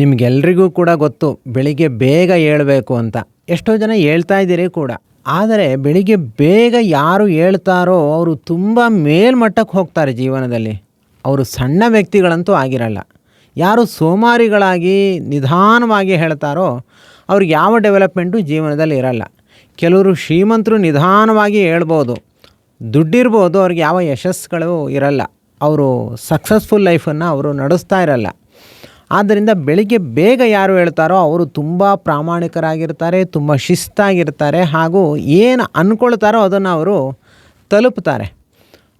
ನಿಮಗೆಲ್ರಿಗೂ ಕೂಡ ಗೊತ್ತು, ಬೆಳಿಗ್ಗೆ ಬೇಗ ಏಳಬೇಕು ಅಂತ. ಎಷ್ಟೋ ಜನ ಹೇಳ್ತಾ ಇದ್ದೀರಿ ಕೂಡ. ಆದರೆ ಬೆಳಿಗ್ಗೆ ಬೇಗ ಯಾರು ಹೇಳ್ತಾರೋ ಅವರು ತುಂಬ ಮೇಲ್ಮಟ್ಟಕ್ಕೆ ಹೋಗ್ತಾರೆ ಜೀವನದಲ್ಲಿ. ಅವರು ಸಣ್ಣ ವ್ಯಕ್ತಿಗಳಂತೂ ಆಗಿರಲ್ಲ. ಯಾರು ಸೋಮಾರಿಗಳಾಗಿ ನಿಧಾನವಾಗಿ ಹೇಳ್ತಾರೋ ಅವ್ರಿಗೆ ಯಾವ ಡೆವಲಪ್ಮೆಂಟು ಜೀವನದಲ್ಲಿ ಇರಲ್ಲ. ಕೆಲವರು ಶ್ರೀಮಂತರು ನಿಧಾನವಾಗಿ ಹೇಳ್ಬೋದು ದುಡ್ಡಿರ್ಬೋದು, ಅವ್ರಿಗೆ ಯಾವ ಯಶಸ್ಸುಗಳು ಇರಲ್ಲ. ಅವರು ಸಕ್ಸಸ್ಫುಲ್ ಲೈಫನ್ನು ಅವರು ನಡೆಸ್ತಾ ಇರಲ್ಲ. ಆದ್ದರಿಂದ ಬೆಳಿಗ್ಗೆ ಬೇಗ ಯಾರು ಹೇಳ್ತಾರೋ ಅವರು ತುಂಬ ಪ್ರಾಮಾಣಿಕರಾಗಿರ್ತಾರೆ, ತುಂಬ ಶಿಸ್ತಾಗಿರ್ತಾರೆ ಹಾಗೂ ಏನು ಅಂದ್ಕೊಳ್ತಾರೋ ಅದನ್ನು ಅವರು ತಲುಪ್ತಾರೆ.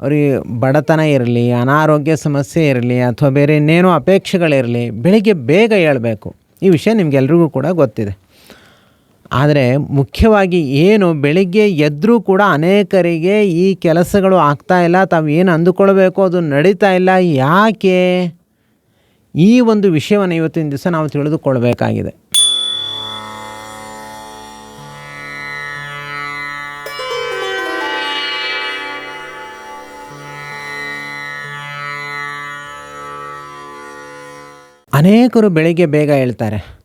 ಅವರಿಗೆ ಬಡತನ ಇರಲಿ, ಅನಾರೋಗ್ಯ ಸಮಸ್ಯೆ ಇರಲಿ ಅಥವಾ ಬೇರೆ ಇನ್ನೇನೋ ಅಪೇಕ್ಷೆಗಳಿರಲಿ ಬೆಳಿಗ್ಗೆ ಬೇಗ ಹೇಳಬೇಕು. ಈ ವಿಷಯ ನಿಮಗೆಲ್ರಿಗೂ ಕೂಡ ಗೊತ್ತಿದೆ. ಆದರೆ ಮುಖ್ಯವಾಗಿ ಏನು ಬೆಳಿಗ್ಗೆ ಎದ್ದರೂ ಕೂಡ ಅನೇಕರಿಗೆ ಈ ಕೆಲಸಗಳು ಆಗ್ತಾ ಇಲ್ಲ, ತಾವು ಏನು ಅಂದುಕೊಳ್ಬೇಕು ಅದು ನಡೀತಾ ಇಲ್ಲ, ಯಾಕೆ? ಈ ಒಂದು ವಿಷಯವನ್ನು ಇವತ್ತಿನ ದಿವಸ ನಾವು ತಿಳಿದುಕೊಳ್ಬೇಕಾಗಿದೆ. ಅನೇಕರು ಬೆಳಿಗ್ಗೆ ಬೇಗ ಹೇಳ್ತಾರೆ.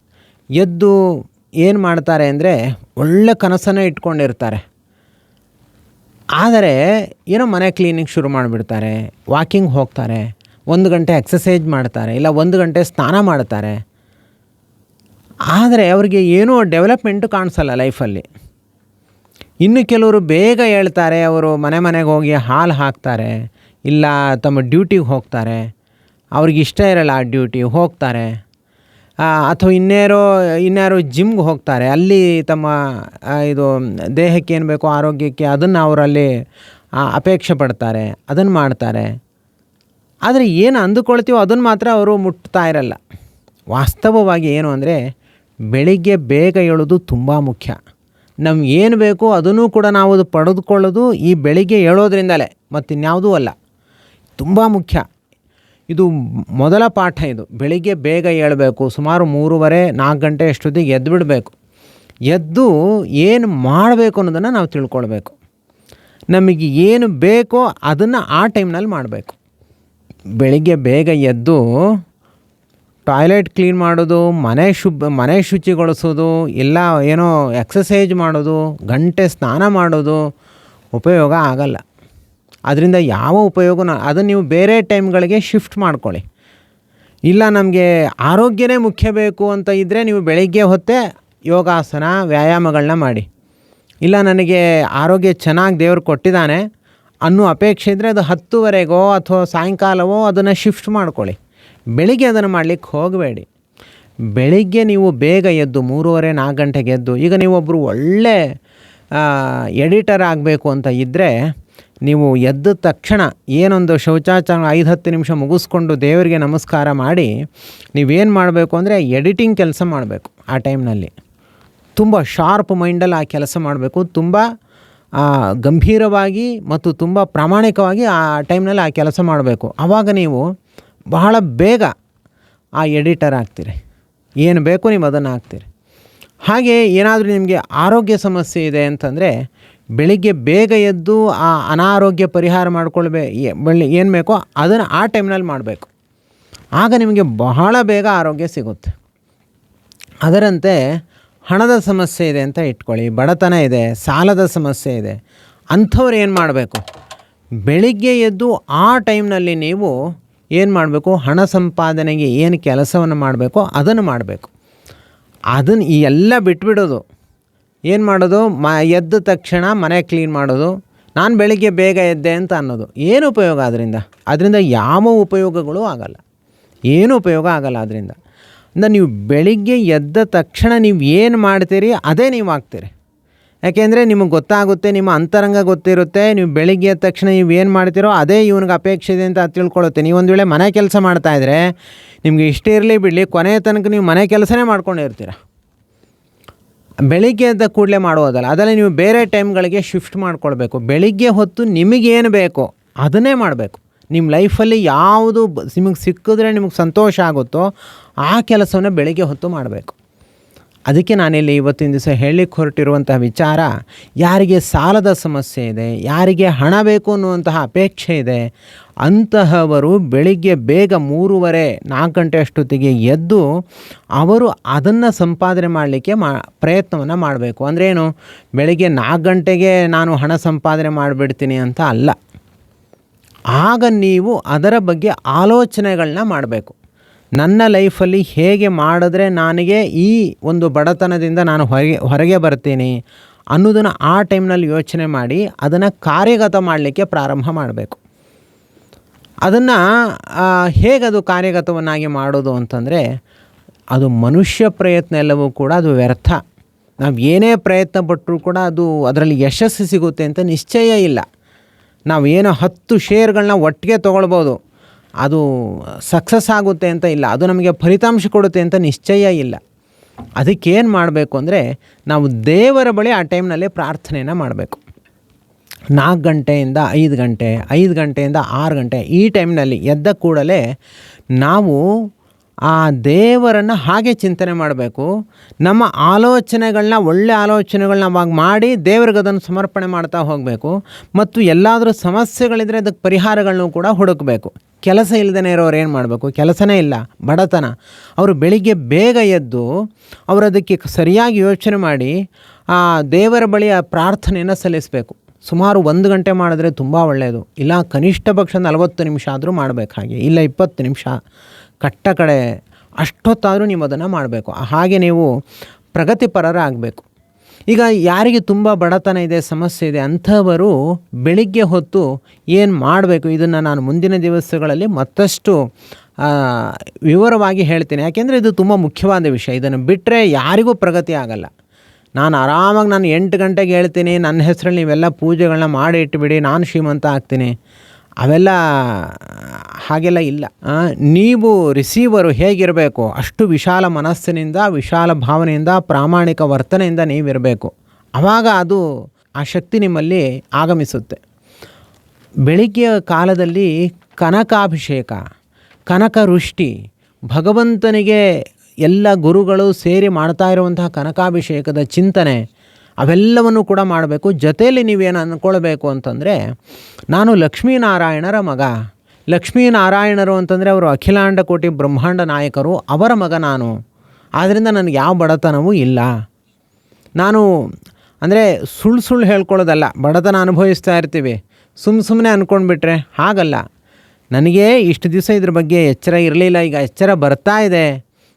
ಎದ್ದು ಏನು ಮಾಡ್ತಾರೆ ಅಂದರೆ ಒಳ್ಳೆ ಕನಸನ್ನು ಇಟ್ಕೊಂಡಿರ್ತಾರೆ. ಆದರೆ ಏನೋ ಮನೆ ಕ್ಲೀನಿಂಗ್ ಶುರು ಮಾಡಿಬಿಡ್ತಾರೆ ವಾಕಿಂಗ್ ಹೋಗ್ತಾರೆ. ಒಂದು ಗಂಟೆ ಎಕ್ಸಸೈಜ್ ಮಾಡ್ತಾರೆ, ಇಲ್ಲ ಒಂದು ಗಂಟೆ ಸ್ನಾನ ಮಾಡ್ತಾರೆ. ಆದರೆ ಅವರಿಗೆ ಏನೂ ಡೆವಲಪ್ಮೆಂಟು ಕಾಣಿಸಲ್ಲ ಲೈಫಲ್ಲಿ ಇನ್ನು ಕೆಲವರು ಬೇಗ ಹೇಳ್ತಾರೆ, ಅವರು ಮನೆ ಮನೆಗೆ ಹೋಗಿ ಹಾಲು ಹಾಕ್ತಾರೆ, ಇಲ್ಲ ತಮ್ಮ ಡ್ಯೂಟಿಗೆ ಹೋಗ್ತಾರೆ. ಅವ್ರಿಗೆ ಇಷ್ಟ ಇರಲ್ಲ ಆ ಡ್ಯೂಟಿ ಹೋಗ್ತಾರೆ. ಅಥವಾ ಇನ್ಯಾರೋ ಇನ್ಯಾರೋ ಜಿಮ್ಗೆ ಹೋಗ್ತಾರೆ. ಅಲ್ಲಿ ತಮ್ಮ ಇದು, ದೇಹಕ್ಕೆ ಏನು ಬೇಕೋ ಆರೋಗ್ಯಕ್ಕೆ ಅದನ್ನು ಅವರಲ್ಲಿ ಅಪೇಕ್ಷೆ ಪಡ್ತಾರೆ, ಅದನ್ನು ಮಾಡ್ತಾರೆ. ಆದರೆ ಏನು ಅಂದುಕೊಳ್ತೀವೋ ಅದನ್ನು ಮಾತ್ರ ಅವರು ಮುಟ್ತಾ ಇರಲ್ಲ. ವಾಸ್ತವವಾಗಿ ಏನು ಅಂದರೆ ಬೆಳಿಗ್ಗೆ ಬೇಗ ಏಳೋದು ತುಂಬ ಮುಖ್ಯ. ನಮ್ಗೆ ಏನು ಬೇಕೋ ಅದನ್ನು ಕೂಡ ನಾವು ಅದು ಪಡೆದುಕೊಳ್ಳೋದು ಈ ಬೆಳಿಗ್ಗೆ ಏಳೋದ್ರಿಂದಲೇ, ಮತ್ತಿನ್ಯಾವುದೂ ಅಲ್ಲ. ತುಂಬ ಮುಖ್ಯ. ಇದು ಮೊದಲ ಪಾಠ ಇದು. ಬೆಳಿಗ್ಗೆ ಬೇಗ ಏಳಬೇಕು, ಸುಮಾರು ಮೂರುವರೆ, ನಾಲ್ಕು ಗಂಟೆ ಅಷ್ಟೊತ್ತಿಗೆ ಎದ್ದು ಬಿಡಬೇಕು. ಎದ್ದು ಏನು ಮಾಡಬೇಕು ಅನ್ನೋದನ್ನು ನಾವು ತಿಳ್ಕೊಳ್ಬೇಕು. ನಮಗೆ ಏನು ಬೇಕೋ ಅದನ್ನು ಆ ಟೈಮ್ನಲ್ಲಿ ಮಾಡಬೇಕು. ಬೆಳಿಗ್ಗೆ ಬೇಗ ಎದ್ದು ಟಾಯ್ಲೆಟ್ ಕ್ಲೀನ್ ಮಾಡೋದು, ಮನೆ ಶುಭ, ಮನೆ ಶುಚಿಗೊಳಿಸೋದು, ಇಲ್ಲ ಏನೋ ಎಕ್ಸಸೈಜ್ ಮಾಡೋದು, ಗಂಟೆ ಸ್ನಾನ ಮಾಡೋದು ಉಪಯೋಗ ಆಗಲ್ಲ. ಅದರಿಂದ ಯಾವ ಉಪಯೋಗನ ಅದನ್ನು ನೀವು ಬೇರೆ ಟೈಮ್ಗಳಿಗೆ ಶಿಫ್ಟ್ ಮಾಡ್ಕೊಳ್ಳಿ. ಇಲ್ಲ ನಮಗೆ ಆರೋಗ್ಯನೇ ಮುಖ್ಯ ಬೇಕು ಅಂತ ಇದ್ದರೆ ನೀವು ಬೆಳಿಗ್ಗೆ ಹೊತ್ತೇ ಯೋಗಾಸನ ವ್ಯಾಯಾಮಗಳನ್ನ ಮಾಡಿ. ಇಲ್ಲ ನನಗೆ ಆರೋಗ್ಯ ಚೆನ್ನಾಗಿ ದೇವರು ಕೊಟ್ಟಿದ್ದಾನೆ ಅನ್ನೋ ಅಪೇಕ್ಷೆ ಇದ್ದರೆ ಅದು ಹತ್ತುವರೆಗೋ ಅಥವಾ ಸಾಯಂಕಾಲವೋ ಅದನ್ನು ಶಿಫ್ಟ್ ಮಾಡ್ಕೊಳ್ಳಿ. ಬೆಳಿಗ್ಗೆ ಅದನ್ನು ಮಾಡಲಿಕ್ಕೆ ಹೋಗಬೇಡಿ. ಬೆಳಿಗ್ಗೆ ನೀವು ಬೇಗ ಎದ್ದು ಮೂರುವರೆ ನಾಲ್ಕು ಗಂಟೆಗೆ ಎದ್ದು, ಈಗ ನೀವೊಬ್ಬರು ಒಳ್ಳೆ ಎಡಿಟರ್ ಆಗಬೇಕು ಅಂತ ಇದ್ದರೆ ನೀವು ಎದ್ದ ತಕ್ಷಣ ಏನೊಂದು ಶೌಚಾಚಾರ ಐದು ಹತ್ತು ನಿಮಿಷ ಮುಗಿಸ್ಕೊಂಡು ದೇವರಿಗೆ ನಮಸ್ಕಾರ ಮಾಡಿ, ನೀವೇನು ಮಾಡಬೇಕು ಅಂದರೆ ಎಡಿಟಿಂಗ್ ಕೆಲಸ ಮಾಡಬೇಕು ಆ ಟೈಮ್ನಲ್ಲಿ ತುಂಬ ಶಾರ್ಪ್ ಮೈಂಡಲ್ಲಿ ಆ ಕೆಲಸ ಮಾಡಬೇಕು. ತುಂಬ ಗಂಭೀರವಾಗಿ ಮತ್ತು ತುಂಬ ಪ್ರಾಮಾಣಿಕವಾಗಿ ಆ ಟೈಮ್ನಲ್ಲಿ ಆ ಕೆಲಸ ಮಾಡಬೇಕು. ಆವಾಗ ನೀವು ಬಹಳ ಬೇಗ ಆ ಎಡಿಟರ್ ಆಗ್ತೀರಿ. ಏನು ಬೇಕು ನೀವು ಅದನ್ನು ಹಾಕ್ತೀರಿ. ಹಾಗೆ ಏನಾದರೂ ನಿಮಗೆ ಆರೋಗ್ಯ ಸಮಸ್ಯೆ ಇದೆ ಅಂತಂದರೆ ಬೆಳಿಗ್ಗೆ ಬೇಗ ಎದ್ದು ಆ ಅನಾರೋಗ್ಯ ಪರಿಹಾರ ಮಾಡಿಕೊಳ್ಬೇ ಏನು ಬೇಕೋ ಅದನ್ನು ಆ ಟೈಮ್ನಲ್ಲಿ ಮಾಡಬೇಕು. ಆಗ ನಿಮಗೆ ಬಹಳ ಬೇಗ ಆರೋಗ್ಯ ಸಿಗುತ್ತೆ. ಅದರಂತೆ ಹಣದ ಸಮಸ್ಯೆ ಇದೆ ಅಂತ ಇಟ್ಕೊಳ್ಳಿ, ಬಡತನ ಇದೆ, ಸಾಲದ ಸಮಸ್ಯೆ ಇದೆ, ಅಂಥವ್ರು ಏನು ಮಾಡಬೇಕು? ಬೆಳಿಗ್ಗೆ ಎದ್ದು ಆ ಟೈಮ್ನಲ್ಲಿ ನೀವು ಏನು ಮಾಡಬೇಕು? ಹಣ ಸಂಪಾದನೆಗೆ ಏನು ಕೆಲಸವನ್ನು ಮಾಡಬೇಕೋ? ಅದನ್ನು ಮಾಡಬೇಕು. ಅದನ್ನು ಈ ಎಲ್ಲ ಬಿಟ್ಬಿಡೋದು. ಏನು ಮಾಡೋದು? ಮ, ಎದ್ದ ತಕ್ಷಣ ಮನೆ ಕ್ಲೀನ್ ಮಾಡೋದು, ನಾನು ಬೆಳಿಗ್ಗೆ ಬೇಗ ಎದ್ದೆ ಅಂತ ಅನ್ನೋದು. ಏನು ಉಪಯೋಗ ಅದರಿಂದ ಅದರಿಂದ ಯಾವ ಉಪಯೋಗಗಳು ಆಗಲ್ಲ. ಏನು ಉಪಯೋಗ ಆಗಲ್ಲ ಅದರಿಂದ ಅಂದರೆ ನೀವು ಬೆಳಿಗ್ಗೆ ಎದ್ದ ತಕ್ಷಣ ನೀವು ಏನು ಮಾಡ್ತೀರಿ, ಅದೇ ನೀವು ಆಗ್ತೀರಿ. ಯಾಕೆಂದರೆ ನಿಮಗೆ ಗೊತ್ತಾಗುತ್ತೆ, ನಿಮ್ಮ ಅಂತರಂಗ ಗೊತ್ತಿರುತ್ತೆ, ನೀವು ಬೆಳಿಗ್ಗೆ ಎದ್ದ ತಕ್ಷಣ ನೀವು ಏನು ಮಾಡ್ತೀರೋ, ಅದೇ ಇವ್ನಿಗೆ ಅಪೇಕ್ಷೆ ಇದೆ ಅಂತ ತಿಳ್ಕೊಳ್ಳುತ್ತೆ ನೀವು ಒಂದು ವೇಳೆ ಮನೆ ಕೆಲಸ ಮಾಡ್ತಾಯಿದ್ರೆ ನಿಮಗೆ ಇಷ್ಟೇ ಇರಲಿ ಬಿಡಲಿ ಕೊನೆಯ ತನಕ ನೀವು ಮನೆ ಕೆಲಸನೇ ಮಾಡ್ಕೊಂಡಿರ್ತೀರ ಬೆಳಿಗ್ಗೆ ಎದ್ದ ಕೂಡಲೇ ಮಾಡೋದಲ್ಲ ಅದರಲ್ಲಿ ನೀವು ಬೇರೆ ಟೈಮ್ಗಳಿಗೆ ಶಿಫ್ಟ್ ಮಾಡ್ಕೊಳ್ಬೇಕು. ಬೆಳಿಗ್ಗೆ ಹೊತ್ತು ನಿಮಗೇನು ಬೇಕೋ, ಅದನ್ನೇ ಮಾಡಬೇಕು. ನಿಮ್ಮ ಲೈಫಲ್ಲಿ ಯಾವುದು ನಿಮಗೆ ಸಿಕ್ಕಿದ್ರೆ ನಿಮಗೆ ಸಂತೋಷ ಆಗುತ್ತೋ ಆ ಕೆಲಸವನ್ನು ಬೆಳಗ್ಗೆ ಹೊತ್ತು ಮಾಡಬೇಕು. ಅದಕ್ಕೆ ನಾನಿಲ್ಲಿ ಇವತ್ತಿನ ದಿವಸ ಹೇಳಲಿಕ್ಕೆ ಹೊರಟಿರುವಂತಹ ವಿಚಾರ, ಯಾರಿಗೆ ಸಾಲದ ಸಮಸ್ಯೆ ಇದೆ, ಯಾರಿಗೆ ಹಣ ಬೇಕು ಅನ್ನುವಂತಹ ಅಪೇಕ್ಷೆ ಇದೆ, ಅಂತಹವರು ಬೆಳಿಗ್ಗೆ ಬೇಗ ಮೂರುವರೆ ನಾಲ್ಕು ಗಂಟೆ ಅಷ್ಟೊತ್ತಿಗೆ ಎದ್ದು ಅವರು ಅದನ್ನು ಸಂಪಾದನೆ ಮಾಡಲಿಕ್ಕೆ ಮಾ, ಪ್ರಯತ್ನವನ್ನು ಮಾಡಬೇಕು. ಅಂದ್ರೇನು ಬೆಳಿಗ್ಗೆ ನಾಲ್ಕು ಗಂಟೆಗೆ ನಾನು ಹಣ ಸಂಪಾದನೆ ಮಾಡಿಬಿಡ್ತೀನಿ ಅಂತ ಅಲ್ಲ. ಆಗ ನೀವು ಅದರ ಬಗ್ಗೆ ಆಲೋಚನೆಗಳನ್ನ ಮಾಡಬೇಕು. ನನ್ನ ಲೈಫಲ್ಲಿ ಹೇಗೆ ಮಾಡಿದ್ರೆ ನನಗೆ ಈ ಒಂದು ಬಡತನದಿಂದ ನಾನು ಹೊರಗೆ ಹೊರಗೆ ಬರ್ತೀನಿ ಅನ್ನೋದನ್ನು ಆ ಟೈಮ್ನಲ್ಲಿ ಯೋಚನೆ ಮಾಡಿ ಅದನ್ನು ಕಾರ್ಯಗತ ಮಾಡಲಿಕ್ಕೆ ಪ್ರಾರಂಭ ಮಾಡಬೇಕು. ಅದನ್ನು ಹೇಗದು ಕಾರ್ಯಗತವನ್ನಾಗಿ ಮಾಡೋದು ಅಂತಂದರೆ ಅದು ಮನುಷ್ಯ ಪ್ರಯತ್ನ ಎಲ್ಲವೂ ಕೂಡ ಅದು ವ್ಯರ್ಥ. ನಾವು ಏನೇ ಪ್ರಯತ್ನ ಪಟ್ಟರೂ ಕೂಡ ಅದು ಅದರಲ್ಲಿ ಯಶಸ್ಸು ಸಿಗುತ್ತೆ ಅಂತ ನಿಶ್ಚಯ ಇಲ್ಲ. ನಾವು ಏನೋ ಹತ್ತು ಶೇರ್ಗಳನ್ನ ಒಟ್ಟಿಗೆ ತೊಗೊಳ್ಬೋದು. ಅದು ಸಕ್ಸಸ್ ಆಗುತ್ತೆ ಅಂತ ಇಲ್ಲ. ಅದು ನಮಗೆ ಫಲಿತಾಂಶ ಕೊಡುತ್ತೆ ಅಂತ ನಿಶ್ಚಯ ಇಲ್ಲ. ಅದಕ್ಕೇನು ಮಾಡಬೇಕು ಅಂದರೆ ನಾವು ದೇವರ ಬಳಿ ಆ ಟೈಮ್ನಲ್ಲಿ ಪ್ರಾರ್ಥನೆಯನ್ನು ಮಾಡಬೇಕು. ನಾಲ್ಕು ಗಂಟೆಯಿಂದ ಐದು ಗಂಟೆ, ಐದು ಗಂಟೆಯಿಂದ ಆರು ಗಂಟೆ ಈ ಟೈಮ್ನಲ್ಲಿ ಎದ್ದ ಕೂಡಲೇ ನಾವು ಆ ದೇವರನ್ನು ಹಾಗೆ ಚಿಂತನೆ ಮಾಡಬೇಕು. ನಮ್ಮ ಆಲೋಚನೆಗಳನ್ನ ಒಳ್ಳೆ ಆಲೋಚನೆಗಳನ್ನ ಅವಾಗ ಮಾಡಿ ದೇವ್ರಿಗೆ ಅದನ್ನು ಸಮರ್ಪಣೆ ಮಾಡ್ತಾ ಹೋಗಬೇಕು. ಮತ್ತು ಎಲ್ಲಾದರೂ ಸಮಸ್ಯೆಗಳಿದ್ದರೆ ಅದಕ್ಕೆ ಪರಿಹಾರಗಳನ್ನು ಕೂಡ ಹುಡುಕಬೇಕು. ಕೆಲಸ ಇಲ್ಲದೇ ಇರೋರು ಏನು ಮಾಡಬೇಕು? ಕೆಲಸನೇ ಇಲ್ಲ. ಬಡತನ. ಅವರು ಬೆಳಿಗ್ಗೆ ಬೇಗ ಎದ್ದು ಅವರು ಅದಕ್ಕೆ ಸರಿಯಾಗಿ ಯೋಚನೆ ಮಾಡಿ, ಆ ದೇವರ ಬಳಿ ಆ ಪ್ರಾರ್ಥನೆಯನ್ನು ಸಲ್ಲಿಸಬೇಕು. ಸುಮಾರು ಒಂದು ಗಂಟೆ ಮಾಡಿದ್ರೆ ತುಂಬ ಒಳ್ಳೆಯದು ಇಲ್ಲ, ಕನಿಷ್ಠ ಪಕ್ಷ ನಲವತ್ತು ನಿಮಿಷ ಆದರೂ ಮಾಡಬೇಕಾಗಿ ಇಲ್ಲ, ಇಪ್ಪತ್ತು ನಿಮಿಷ. ಕಟ್ಟ ಕಡೆ ಅಷ್ಟೊತ್ತಾದರೂ ನೀವು ಅದನ್ನು ಮಾಡಬೇಕು. ಹಾಗೆ ನೀವು ಪ್ರಗತಿಪರರಾಗಬೇಕು ಈಗ ಯಾರಿಗೆ ತುಂಬ ಬಡತನ ಇದೆ, ಸಮಸ್ಯೆ ಇದೆ, ಅಂಥವರು ಬೆಳಿಗ್ಗೆ ಹೊತ್ತು ಏನು ಮಾಡಬೇಕು? ಇದನ್ನು ನಾನು ಮುಂದಿನ ದಿವಸಗಳಲ್ಲಿ ಮತ್ತಷ್ಟು ವಿವರವಾಗಿ ಹೇಳ್ತೀನಿ. ಯಾಕೆಂದರೆ ಇದು ತುಂಬ ಮುಖ್ಯವಾದ ವಿಷಯ. ಇದನ್ನು ಬಿಟ್ಟರೆ ಯಾರಿಗೂ ಪ್ರಗತಿ ಆಗಲ್ಲ. ನಾನು ಆರಾಮಾಗಿ ನಾನು ಎಂಟು ಗಂಟೆಗೆ ಹೇಳ್ತೀನಿ. ನನ್ನ ಹೆಸರಲ್ಲಿ ನೀವೆಲ್ಲ ಪೂಜೆಗಳನ್ನ ಮಾಡಿ ಇಟ್ಬಿಡಿ. ನಾನು ಶ್ರೀಮಂತ ಆಗ್ತೀನಿ. ಅವೆಲ್ಲ ಹಾಗೆಲ್ಲ ಇಲ್ಲ. ನೀವು ರಿಸೀವರು ಹೇಗಿರಬೇಕು? ಅಷ್ಟು ವಿಶಾಲ ಮನಸ್ಸಿನಿಂದ, ವಿಶಾಲ ಭಾವನೆಯಿಂದ, ಪ್ರಾಮಾಣಿಕ ವರ್ತನೆಯಿಂದ ನೀವಿರಬೇಕು. ಆವಾಗ ಅದು ಆ ಶಕ್ತಿ ನಿಮ್ಮಲ್ಲಿ ಆಗಮಿಸುತ್ತೆ. ಬೆಳಿಗ್ಗೆಯ ಕಾಲದಲ್ಲಿ ಕನಕಾಭಿಷೇಕ ಕನಕ ವೃಷ್ಟಿ ಭಗವಂತನಿಗೆ ಎಲ್ಲ ಗುರುಗಳು ಸೇರಿ ಮಾಡ್ತಾ ಇರುವಂತಹ ಕನಕಾಭಿಷೇಕದ ಚಿಂತನೆ ಅವೆಲ್ಲವನ್ನು ಕೂಡ ಮಾಡಬೇಕು. ಜೊತೆಯಲ್ಲಿ ನೀವೇನು ಅಂದ್ಕೊಳ್ಬೇಕು ಅಂತಂದರೆ, ನಾನು ಲಕ್ಷ್ಮೀನಾರಾಯಣರ ಮಗ. ಲಕ್ಷ್ಮೀನಾರಾಯಣರು ಅಂತಂದರೆ ಅವರು ಅಖಿಲಾಂಡ ಕೋಟಿ ಬ್ರಹ್ಮಾಂಡ ನಾಯಕರು, ಅವರ ಮಗ ನಾನು. ಆದ್ದರಿಂದ ನನಗೆ ಯಾವ ಬಡತನವೂ ಇಲ್ಲ. ನಾನು ಅಂದರೆ ಸುಳ್ಳು ಸುಳ್ಳು ಹೇಳ್ಕೊಳ್ಳೋದಲ್ಲ, ಬಡತನ ಅನುಭವಿಸ್ತಾ ಇರ್ತೀವಿ. ಸುಮ್ಮ ಸುಮ್ಮನೆ ಅಂದ್ಕೊಂಡ್ಬಿಟ್ರೆ ಹಾಗಲ್ಲ. ನನಗೆ ಇಷ್ಟು ದಿವಸ ಇದ್ರ ಬಗ್ಗೆ ಎಚ್ಚರ ಇರಲಿಲ್ಲ, ಈಗ ಎಚ್ಚರ ಬರ್ತಾ ಇದೆ.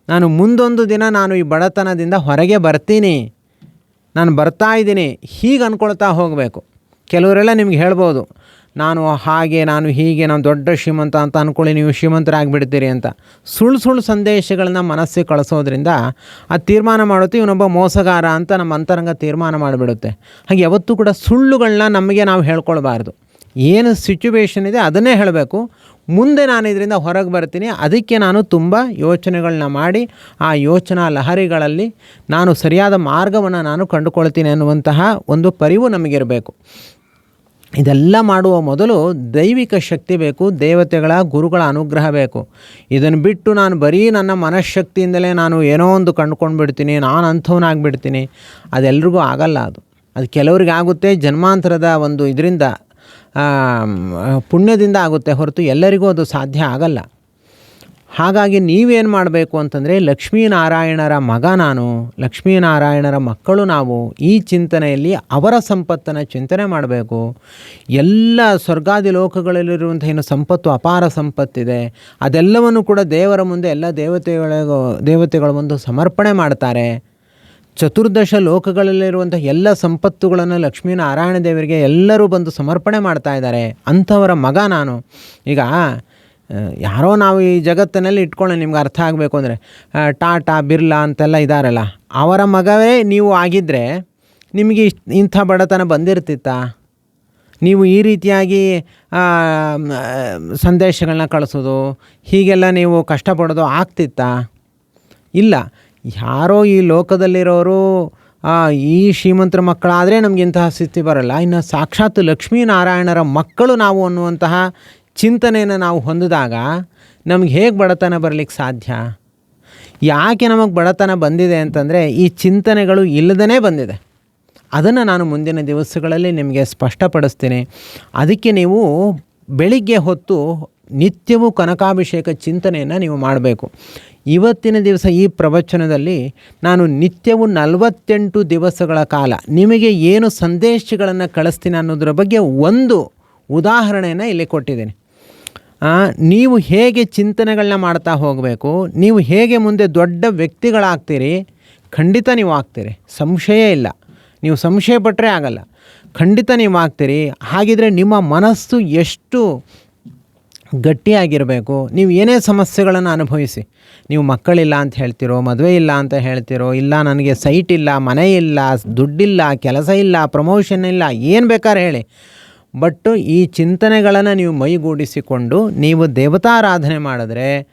ನಾನು ಮುಂದೊಂದು ದಿನ ನಾನು ಈ ಬಡತನದಿಂದ ಹೊರಗೆ ಬರ್ತೀನಿ. ನಾನು ಬರ್ತಾ ಇದ್ದೀನಿ, ಹೀಗೆ ಅಂದ್ಕೊಳ್ತಾ ಹೋಗಬೇಕು. ಕೆಲವರೆಲ್ಲ ನಿಮ್ಗೆ ಹೇಳ್ಬೋದು, ನಾನು ಹಾಗೆ, ನಾನು ಹೀಗೆ, ನಾನು ದೊಡ್ಡ ಶ್ರೀಮಂತ ಅಂತ ಅಂದ್ಕೊಳ್ಳಿ ನೀವು ಶ್ರೀಮಂತರಾಗಿಬಿಡ್ತೀರಿ ಅಂತ. ಸುಳ್ಳು ಸುಳ್ಳು ಸಂದೇಶಗಳನ್ನ ಮನಸ್ಸಿಗೆ ಕಳಿಸೋದ್ರಿಂದ ಆ ತೀರ್ಮಾನ ಮಾಡುತ್ತೆ, ಇವನೊಬ್ಬ ಮೋಸಗಾರ ಅಂತ ನಮ್ಮ ಅಂತರಂಗ ತೀರ್ಮಾನ ಮಾಡಿಬಿಡುತ್ತೆ. ಹಾಗೆ ಯಾವತ್ತೂ ಕೂಡ ಸುಳ್ಳುಗಳನ್ನ ನಮಗೆ ನಾವು ಹೇಳ್ಕೊಳ್ಬಾರ್ದು. ಏನು ಸಿಚುವೇಶನ್ ಇದೆ ಅದನ್ನೇ ಹೇಳಬೇಕು. ಮುಂದೆ ನಾನು ಇದರಿಂದ ಹೊರಗೆ ಬರ್ತೀನಿ. ಅದಕ್ಕೆ ನಾನು ತುಂಬ ಯೋಚನೆಗಳನ್ನ ಮಾಡಿ, ಆ ಯೋಚನಾ ಲಹರಿಗಳಲ್ಲಿ ನಾನು ಸರಿಯಾದ ಮಾರ್ಗವನ್ನು ನಾನು ಕಂಡುಕೊಳ್ತೀನಿ ಅನ್ನುವಂತಹ ಒಂದು ಪರಿವು ನಮಗಿರಬೇಕು. ಇದೆಲ್ಲ ಮಾಡುವ ಮೊದಲು ದೈವಿಕ ಶಕ್ತಿ ಬೇಕು, ದೇವತೆಗಳ, ಗುರುಗಳ ಅನುಗ್ರಹ ಬೇಕು. ಇದನ್ನು ಬಿಟ್ಟು ನಾನು ಬರೀ ನನ್ನ ಮನಃಶಕ್ತಿಯಿಂದಲೇ ನಾನು ಏನೋ ಒಂದು ಕಂಡುಕೊಂಡು ಬಿಡ್ತೀನಿ ನಾನು ಅಂಥವನಾಗಿಬಿಡ್ತೀನಿ. ಅದೆಲ್ರಿಗೂ ಆಗಲ್ಲ ಅದು. ಅದು ಕೆಲವ್ರಿಗೆ ಆಗುತ್ತೆ ಜನ್ಮಾಂತರದ ಒಂದು ಇದರಿಂದ ಪುಣ್ಯದಿಂದ ಆಗುತ್ತೆ ಹೊರತು ಎಲ್ಲರಿಗೂ ಅದು ಸಾಧ್ಯ ಆಗಲ್ಲ. ಹಾಗಾಗಿ ನೀವೇನು ಮಾಡಬೇಕು ಅಂತಂದರೆ ಲಕ್ಷ್ಮೀನಾರಾಯಣರ ಮಗ ನಾನು, ಲಕ್ಷ್ಮೀನಾರಾಯಣರ ಮಕ್ಕಳು ನಾವು ಈ ಚಿಂತನೆಯಲ್ಲಿ ಅವರ ಸಂಪತ್ತನ್ನು ಚಿಂತನೆ ಮಾಡಬೇಕು. ಎಲ್ಲ ಸ್ವರ್ಗಾದಿ ಲೋಕಗಳಲ್ಲಿರುವಂಥ ಏನು ಸಂಪತ್ತು, ಅಪಾರ ಸಂಪತ್ತಿದೆ. ಅದೆಲ್ಲವನ್ನು ಕೂಡ ದೇವರ ಮುಂದೆ ಎಲ್ಲ ದೇವತೆಗಳಿಗೂ ದೇವತೆಗಳ ಮುಂದೆ ಸಮರ್ಪಣೆ ಮಾಡ್ತಾರೆ. ಚತುರ್ದಶ ಲೋಕಗಳಲ್ಲಿರುವಂಥ ಎಲ್ಲ ಸಂಪತ್ತುಗಳನ್ನು ಲಕ್ಷ್ಮೀನಾರಾಯಣ ದೇವರಿಗೆ ಎಲ್ಲರೂ ಬಂದು ಸಮರ್ಪಣೆ ಮಾಡ್ತಾ ಇದ್ದಾರೆ. ಅಂಥವರ ಮಗ ನಾನು. ಈಗ ಯಾರೋ ನಾವು ಈ ಜಗತ್ತಿನಲ್ಲಿ ಇಟ್ಕೊಳ್ಳೋ ನಿಮ್ಗೆ ಅರ್ಥ ಆಗಬೇಕು ಅಂದರೆ ಟಾಟಾ, ಬಿರ್ಲಾ ಅಂತೆಲ್ಲ ಇದ್ದಾರಲ್ಲ ಅವರ ಮಗವೇ ನೀವು ಆಗಿದ್ದರೆ ನಿಮಗೆ ಇಷ್ಟು ಇಂಥ ಬಡತನ ಬಂದಿರ್ತಿತ್ತ? ನೀವು ಈ ರೀತಿಯಾಗಿ ಸಂದೇಶಗಳನ್ನ ಕಳಿಸೋದು, ಹೀಗೆಲ್ಲ ನೀವು ಕಷ್ಟಪಡೋದು ಆಗ್ತಿತ್ತಾ? ಇಲ್ಲ. ಯಾರೋ ಈ ಲೋಕದಲ್ಲಿರೋರು ಈ ಶ್ರೀಮಂತರ ಮಕ್ಕಳಾದರೆ ನಮಗೆ ಇಂತಹ ಸ್ಥಿತಿ ಬರಲ್ಲ. ಇನ್ನು ಸಾಕ್ಷಾತ್ ಲಕ್ಷ್ಮೀನಾರಾಯಣರ ಮಕ್ಕಳು ನಾವು ಅನ್ನುವಂತಹ ಚಿಂತನೆಯನ್ನು ನಾವು ಹೊಂದಿದಾಗ ನಮ್ಗೆ ಹೇಗೆ ಬಡತನ ಬರಲಿಕ್ಕೆ ಸಾಧ್ಯ? ಯಾಕೆ ನಮಗೆ ಬಡತನ ಬಂದಿದೆ ಅಂತಂದರೆ ಈ ಚಿಂತನೆಗಳು ಇಲ್ಲದೇ ಬಂದಿದೆ. ಅದನ್ನು ನಾನು ಮುಂದಿನ ದಿವಸಗಳಲ್ಲಿ ನಿಮಗೆ ಸ್ಪಷ್ಟಪಡಿಸ್ತೀನಿ. ಅದಕ್ಕೆ ನೀವು ಬೆಳಿಗ್ಗೆ ಹೊತ್ತು ನಿತ್ಯವೂ ಕನಕಾಭಿಷೇಕ ಚಿಂತನೆಯನ್ನು ನೀವು ಮಾಡಬೇಕು. ಇವತ್ತಿನ ದಿವಸ ಈ ಪ್ರವಚನದಲ್ಲಿ ನಾನು ನಿತ್ಯವು ನಲವತ್ತೆಂಟು ದಿವಸಗಳ ಕಾಲ ನಿಮಗೆ ಏನು ಸಂದೇಶಗಳನ್ನು ಕಳಿಸ್ತೀನಿ ಅನ್ನೋದ್ರ ಬಗ್ಗೆ ಒಂದು ಉದಾಹರಣೆಯನ್ನು ಇಲ್ಲಿ ಕೊಟ್ಟಿದ್ದೀನಿ. ನೀವು ಹೇಗೆ ಚಿಂತನೆಗಳನ್ನ ಮಾಡ್ತಾ ಹೋಗಬೇಕು, ನೀವು ಹೇಗೆ ಮುಂದೆ ದೊಡ್ಡ ವ್ಯಕ್ತಿಗಳಾಗ್ತೀರಿ, ಖಂಡಿತ ನೀವು ಆಗ್ತೀರಿ, ಸಂಶಯ ಇಲ್ಲ. ನೀವು ಸಂಶಯ ಪಟ್ಟರೆ ಆಗಲ್ಲ. ಖಂಡಿತ ನೀವು ಆಗ್ತೀರಿ, ಹಾಗಿದ್ರೆ ನಿಮ್ಮ ಮನಸ್ಸು ಎಷ್ಟು ಗಟ್ಟಿಯಾಗಿರಬೇಕು. ನೀವು ಏನೇ ಸಮಸ್ಯೆಗಳನ್ನು ಅನುಭವಿಸಿ. ನೀವು ಮಕ್ಕಳಿಲ್ಲ ಅಂತ ಹೇಳ್ತಿರೋ, ಮದುವೆ ಇಲ್ಲ ಅಂತ ಹೇಳ್ತಿರೋ, ಇಲ್ಲ ನನಗೆ ಸೈಟ್ ಇಲ್ಲ, ಮನೆ ಇಲ್ಲ, ದುಡ್ಡಿಲ್ಲ, ಕೆಲಸ ಇಲ್ಲ, ಪ್ರಮೋಷನ್ ಇಲ್ಲ, ಏನು ಬೇಕಾದ್ರೆ ಹೇಳಿ. ಬಟ್ ಈ ಚಿಂತನೆಗಳನ್ನು ನೀವು ಮೈಗೂಡಿಸಿಕೊಂಡು ನೀವು ದೇವತಾರಾಧನೆ ಮಾಡಿದ್ರೆ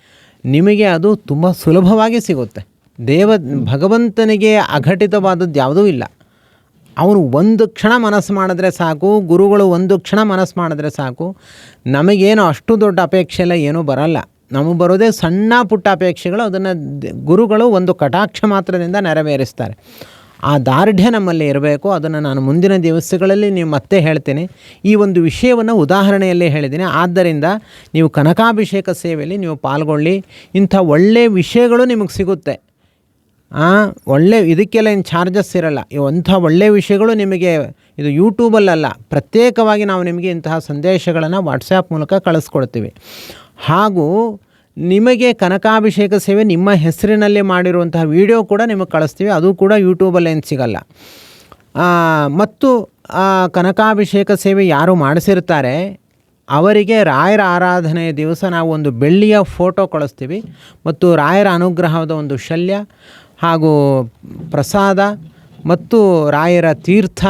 ನಿಮಗೆ ಅದು ತುಂಬ ಸುಲಭವಾಗಿ ಸಿಗುತ್ತೆ. ದೇವ, ಭಗವಂತನಿಗೆ ಅಘಟಿತವಾದದ್ದು ಯಾವುದೂ ಇಲ್ಲ. ಅವನು ಒಂದು ಕ್ಷಣ ಮನಸ್ಸು ಮಾಡಿದ್ರೆ ಸಾಕು, ಗುರುಗಳು ಒಂದು ಕ್ಷಣ ಮನಸ್ಸು ಮಾಡಿದ್ರೆ ಸಾಕು, ನಮಗೇನು ಅಷ್ಟು ದೊಡ್ಡ ಅಪೇಕ್ಷೆ ಎಲ್ಲ ಏನೂ ಬರಲ್ಲ. ನಮಗೆ ಬರೋದೇ ಸಣ್ಣ ಪುಟ್ಟ ಅಪೇಕ್ಷೆಗಳು, ಅದನ್ನು ಗುರುಗಳು ಒಂದು ಕಟಾಕ್ಷ ಮಾತ್ರದಿಂದ ನೆರವೇರಿಸ್ತಾರೆ. ಆ ದಾರ್ಢ್ಯ ನಮ್ಮಲ್ಲಿ ಇರಬೇಕು, ಅದನ್ನು ನಾನು ಮುಂದಿನ ದಿವಸಗಳಲ್ಲಿ ನೀವು ಮತ್ತೆ ಹೇಳ್ತೇನೆ. ಈ ಒಂದು ವಿಷಯವನ್ನು ಉದಾಹರಣೆಯಲ್ಲೇ ಹೇಳಿದ್ದೀನಿ. ಆದ್ದರಿಂದ ನೀವು ಕನಕಾಭಿಷೇಕ ಸೇವೆಯಲ್ಲಿ ನೀವು ಪಾಲ್ಗೊಳ್ಳಿ. ಇಂಥ ಒಳ್ಳೆಯ ವಿಷಯಗಳು ನಿಮಗೆ ಸಿಗುತ್ತೆ. ಒಳ್ಳೆ, ಇದಕ್ಕೆಲ್ಲ ಏನು ಚಾರ್ಜಸ್ ಇರಲ್ಲ. ಇವಂಥ ಒಳ್ಳೆಯ ವಿಷಯಗಳು ನಿಮಗೆ ಇದು ಯೂಟ್ಯೂಬಲ್ಲಲ್ಲ. ಪ್ರತ್ಯೇಕವಾಗಿ ನಾವು ನಿಮಗೆ ಇಂತಹ ಸಂದೇಶಗಳನ್ನು ವಾಟ್ಸ್ಯಾಪ್ ಮೂಲಕ ಕಳಿಸ್ಕೊಡ್ತೀವಿ. ಹಾಗೂ ನಿಮಗೆ ಕನಕಾಭಿಷೇಕ ಸೇವೆ ನಿಮ್ಮ ಹೆಸರಿನಲ್ಲಿ ಮಾಡಿರುವಂತಹ ವಿಡಿಯೋ ಕೂಡ ನಿಮಗೆ ಕಳಿಸ್ತೀವಿ. ಅದು ಕೂಡ ಯೂಟ್ಯೂಬಲ್ಲಿ ಏನು ಸಿಗಲ್ಲ. ಮತ್ತು ಕನಕಾಭಿಷೇಕ ಸೇವೆ ಯಾರು ಮಾಡಿಸಿರ್ತಾರೆ, ಅವರಿಗೆ ರಾಯರ ಆರಾಧನೆಯ ದಿವಸ ನಾವು ಒಂದು ಬೆಳ್ಳಿಯ ಫೋಟೋ ಕಳಿಸ್ತೀವಿ. ಮತ್ತು ರಾಯರ ಅನುಗ್ರಹದ ಒಂದು ಶಲ್ಯ. ಹಾಗೂ ಪ್ರಸಾದ ಮತ್ತು ರಾಯರ ತೀರ್ಥ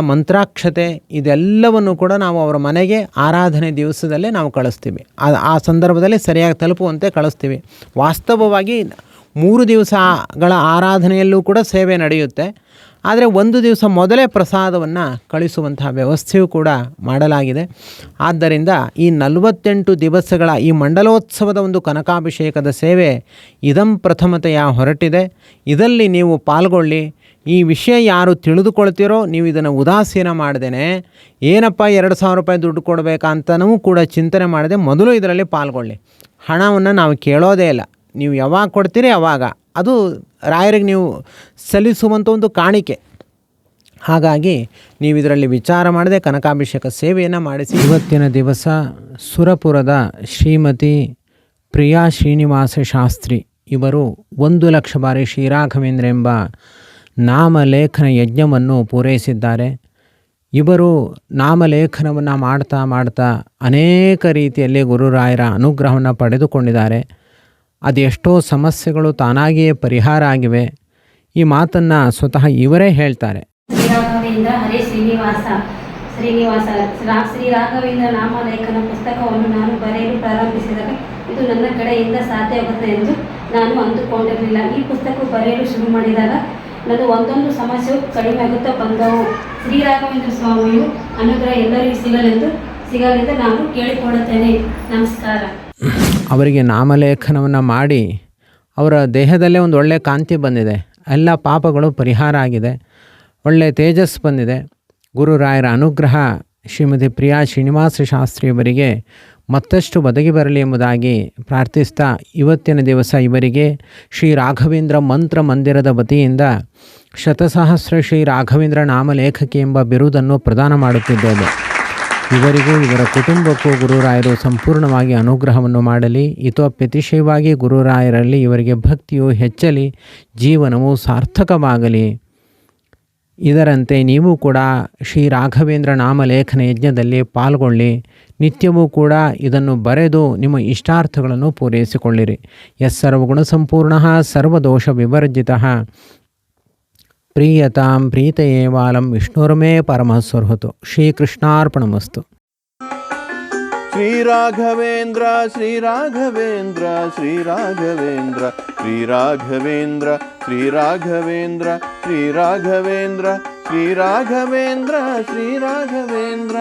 ಮಂತ್ರಾಕ್ಷತೆ ಇದೆಲ್ಲವನ್ನು ಕೂಡ ನಾವು ಅವರ ಮನೆಗೆ ಆರಾಧನೆ ದಿವಸದಲ್ಲೇ ನಾವು ಕಳಿಸ್ತೀವಿ. ಆ ಆ ಸಂದರ್ಭದಲ್ಲಿ ಸರಿಯಾಗಿ ತಲುಪುವಂತೆ ಕಳಿಸ್ತೀವಿ. ವಾಸ್ತವವಾಗಿ ಮೂರು ದಿವಸಗಳ ಆರಾಧನೆಯಲ್ಲೂ ಕೂಡ ಸೇವೆ ನಡೆಯುತ್ತೆ. ಆದರೆ ಒಂದು ದಿವಸ ಮೊದಲೇ ಪ್ರಸಾದವನ್ನು ಕಳಿಸುವಂತಹ ವ್ಯವಸ್ಥೆಯೂ ಕೂಡ ಮಾಡಲಾಗಿದೆ. ಆದ್ದರಿಂದ ಈ ನಲವತ್ತೆಂಟು ದಿವಸಗಳ ಈ ಮಂಡಲೋತ್ಸವದ ಒಂದು ಕನಕಾಭಿಷೇಕದ ಸೇವೆ ಇದಂ ಪ್ರಥಮತೆಯ ಹೊರಟಿದೆ. ಇದರಲ್ಲಿ ನೀವು ಪಾಲ್ಗೊಳ್ಳಿ. ಈ ವಿಷಯ ಯಾರು ತಿಳಿದುಕೊಳ್ತೀರೋ ನೀವು ಇದನ್ನು ಉದಾಸೀನ ಮಾಡ್ದೇನೆ. ಏನಪ್ಪ ಎರಡು ಸಾವಿರ ರೂಪಾಯಿ ದುಡ್ಡು ಕೊಡಬೇಕಂತನೂ ಕೂಡ ಚಿಂತನೆ ಮಾಡದೆ ಮೊದಲು ಇದರಲ್ಲಿ ಪಾಲ್ಗೊಳ್ಳಿ. ಹಣವನ್ನು ನಾವು ಕೇಳೋದೇ ಇಲ್ಲ. ನೀವು ಯಾವಾಗ ಕೊಡ್ತೀರಿ ಅವಾಗ. ಅದು ರಾಯರಿಗೆ ನೀವು ಸಲ್ಲಿಸುವಂಥ ಒಂದು ಕಾಣಿಕೆ. ಹಾಗಾಗಿ ನೀವು ಇದರಲ್ಲಿ ವಿಚಾರ ಮಾಡದೆ ಕನಕಾಭಿಷೇಕ ಸೇವೆಯನ್ನು ಮಾಡಿಸಿ. ಇವತ್ತಿನ ದಿವಸ ಸುರಪುರದ ಶ್ರೀಮತಿ ಪ್ರಿಯಾ ಶ್ರೀನಿವಾಸ ಶಾಸ್ತ್ರಿ ಇವರು ಒಂದು ಲಕ್ಷ ಬಾರಿ ಶ್ರೀರಾಘವೇಂದ್ರ ಎಂಬ ನಾಮಲೇಖನ ಯಜ್ಞವನ್ನು ಪೂರೈಸಿದ್ದಾರೆ. ಇವರು ನಾಮಲೇಖನವನ್ನು ಮಾಡ್ತಾ ಮಾಡ್ತಾ ಅನೇಕ ರೀತಿಯಲ್ಲಿ ಗುರುರಾಯರ ಅನುಗ್ರಹವನ್ನು ಪಡೆದುಕೊಂಡಿದ್ದಾರೆ. ಅದೆಷ್ಟೋ ಸಮಸ್ಯೆಗಳು ತಾನಾಗಿಯೇ ಪರಿಹಾರ ಆಗಿವೆ. ಈ ಮಾತನ್ನು ಸ್ವತಃ ಇವರೇ ಹೇಳ್ತಾರೆ. ಹರೇ ಶ್ರೀನಿವಾಸ. ಶ್ರೀನಿವಾಸ, ಶ್ರೀ ರಾಘವೇಂದ್ರ ನಾಮಲೇಖನ ಪುಸ್ತಕವನ್ನು ನಾನು ಬರೆಯಲು ಪ್ರಾರಂಭಿಸಿದಾಗ ಇದು ನನ್ನ ಕಡೆಯಿಂದ ಸಾಧ್ಯವಾಗುತ್ತೆ ಎಂದು ನಾನು ಅಂದುಕೊಂಡಿರಲಿಲ್ಲ. ಈ ಪುಸ್ತಕ ಬರೆಯಲು ಶುರು ಮಾಡಿದಾಗ ನನ್ನ ಒಂದೊಂದು ಸಮಸ್ಯೆಯು ಕಡಿಮೆ ಆಗುತ್ತಾ ಬಂದವು. ಶ್ರೀ ರಾಘವೇಂದ್ರ ಸ್ವಾಮಿಯು ಅನುಗ್ರಹ ಎಲ್ಲರಿಗೂ ಸಿಗಲೆಂದು ಸಿಗಲೆಂದು ನಾನು ಕೇಳಿಕೊಳ್ಳುತ್ತೇನೆ. ನಮಸ್ಕಾರ. ಅವರಿಗೆ ನಾಮಲೇಖನವನ್ನು ಮಾಡಿ ಅವರ ದೇಹದಲ್ಲೇ ಒಂದು ಒಳ್ಳೆಯ ಕಾಂತಿ ಬಂದಿದೆ. ಎಲ್ಲ ಪಾಪಗಳು ಪರಿಹಾರ ಆಗಿದೆ. ಒಳ್ಳೆಯ ತೇಜಸ್ ಬಂದಿದೆ. ಗುರುರಾಯರ ಅನುಗ್ರಹ ಶ್ರೀಮತಿ ಪ್ರಿಯಾ ಶ್ರೀನಿವಾಸ ಶಾಸ್ತ್ರಿಯವರಿಗೆ ಮತ್ತಷ್ಟು ಬದಗಿ ಬರಲಿ ಎಂಬುದಾಗಿ ಪ್ರಾರ್ಥಿಸ್ತಾ ಇವತ್ತಿನ ದಿವಸ ಇವರಿಗೆ ಶ್ರೀ ರಾಘವೇಂದ್ರ ಮಂತ್ರ ಮಂದಿರದ ವತಿಯಿಂದ ಶತಸಹಸ್ರ ಶ್ರೀ ರಾಘವೇಂದ್ರ ನಾಮಲೇಖಕಿ ಎಂಬ ಬಿರುದನ್ನು ಪ್ರದಾನ ಮಾಡುತ್ತಿದ್ದೇವೆ. ಇವರಿಗೂ ಇವರ ಕುಟುಂಬಕ್ಕೂ ಗುರುರಾಯರು ಸಂಪೂರ್ಣವಾಗಿ ಅನುಗ್ರಹವನ್ನು ಮಾಡಲಿ. ಇತೋಪ್ಯತಿಶಯವಾಗಿ ಗುರುರಾಯರಲ್ಲಿ ಇವರಿಗೆ ಭಕ್ತಿಯು ಹೆಚ್ಚಲಿ, ಜೀವನವು ಸಾರ್ಥಕವಾಗಲಿ. ಇದರಂತೆ ನೀವು ಕೂಡ ಶ್ರೀ ರಾಘವೇಂದ್ರ ನಾಮಲೇಖನ ಯಜ್ಞದಲ್ಲಿ ಪಾಲ್ಗೊಳ್ಳಿ. ನಿತ್ಯವೂ ಕೂಡ ಇದನ್ನು ಬರೆದು ನಿಮ್ಮ ಇಷ್ಟಾರ್ಥಗಳನ್ನು ಪೂರೈಸಿಕೊಳ್ಳಿರಿ. ಎಸ್ ಸರ್ವಗುಣ ಸಂಪೂರ್ಣ ಸರ್ವದೋಷ ವಿವರ್ಜಿತ. ಪ್ರೀಯತಾಂ ಪ್ರೀತಯೇವಾಲಂ ವಿಷ್ಣುರ್ಮೇ ಪರಮಸ್ವರ್ಹತು ಶ್ರೀಕೃಷ್ಣಾರ್ಪಣಮಸ್ತು ಶ್ರೀರಾಘವೇಂದ್ರ ಶ್ರೀರಾಘವೇಂದ್ರ ಶ್ರೀರಾಘವೇಂದ್ರ ಶ್ರೀರಾಘವೇಂದ್ರ ಶ್ರೀರಾಘವೇಂದ್ರ ಶ್ರೀರಾಘವೇಂದ್ರ ಶ್ರೀರಾಘವೇಂದ್ರ ಶ್ರೀರಾಘವೇಂದ್ರ